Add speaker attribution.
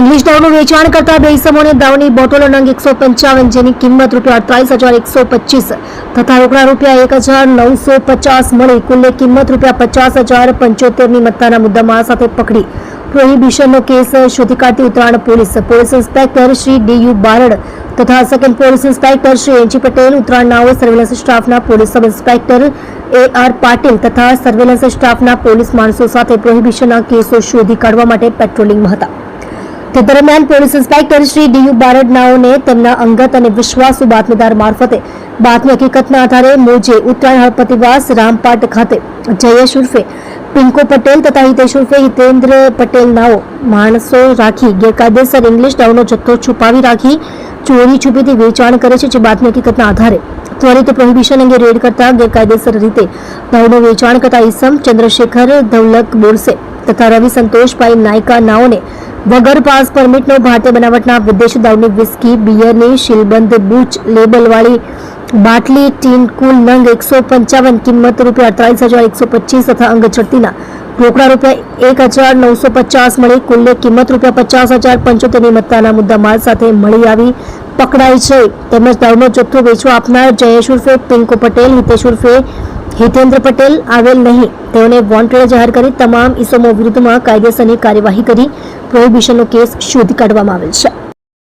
Speaker 1: English દાવનું વેચાણ કરતા બે ઇસમોને દાવની બોટલો નંગ એકસો પંચાવન જેની કિંમત રૂપિયા અડતાલીસ હજાર એકસો પચીસ તથા રોકડા રૂપિયા એક હજાર નવસો પચાસ મળી. કુલ્લે કિંમત રૂપિયા પચાસ હજાર પંચોતેરની મત્તાના મુદ્દામાલ સાથે પકડી. પ્રોહિબિશનનો કેસ શોધી કાઢતી Uttarayan police. Police inspector Shri D U Barad તથા second police inspector Shri N G Patel Uttarayan નાઓ surveillance સ્ટાફના police sub inspector A R Patil તથા સર્વેલન્સ સ્ટાફના પોલીસ માણસો સાથે પ્રોહિબિશનના કેસો શોધી કાઢવા માટે પેટ્રોલિંગમાં હતા. તે દરમિયાન police inspector Shri D U Barad નાઓને તેમના અંગત અને વિશ્વાસુ બાતમીદાર મારફતે બાતમી હકીકતના આધારે મોજે ઉત્તરાયણ હળપતિવાસ રામપાટ ખાતે. જયેશ ઉર્ફે પિંકો પટેલ તથા હિતેશ ઉર્ફે હિતેન્દ્ર પટેલનાઓ માણસો રાખી ગેરકાયદેસર ઇંગ્લિશ દાવનો જથ્થો છુપાવી રાખી ચોરી છુપીથી વેચાણ કરે છે જે બાતમી હકીકતના આધારે. ત્વરિત પ્રોહિબિશન અંગે રેડ કરતા ગેરકાયદેસર રીતે દાવનું વેચાણ કરતા ઈસમ ચંદ્રશેખર ધવલક બોરસે તથા રવિ સંતોષભાઈ નાયકા નાઓને વગર પાસ પરમિટનો ભારતીય બનાવટના વિદેશી દારૂની વિસ્કી, બિયરની શીલબંધ, બૂચ, લેબલવાળી બાટલી, ટીન, કુલ નંગ એકસો પંચાવન, કિંમત રૂપિયા અડતાલીસ હજાર એકસો પચીસ તથા અંગ છઠ્ઠીના રોકડા રૂપિયા એક હજાર નવસો પચાસ મળી. કુલ્લે કિંમત રૂપિયા પચાસ હજાર પંચોતેરની મત્તાના મુદ્દા માલ સાથે મળી આવી પકડાઈ છે તેમજ દારૂનો જથ્થો વેચવા આપનાર જયેશ ઉર્ફે પિંકુ પટેલ હિતેશ ઉર્ફે હિતેન્દ્ર પટેલ આવેલ નહીં. તેઓને વોન્ટેડ જાહેર કરી તમામ ઇસમો વિરુદ્ધમાં કાયદેસરની કાર્યવાહી કરી પ્રોહિબિશનનો કેસ શોધી કાઢવામાં આવેલ છે.